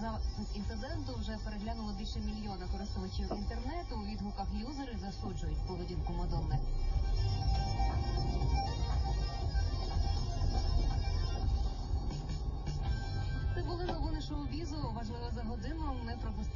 За інциденту вже переглянуло більше мільйона користувачів інтернету. У відгуках юзери засуджують поведінку Мадонни. Це були новини шоу-бізу. Важливо за годину. Не пропустіть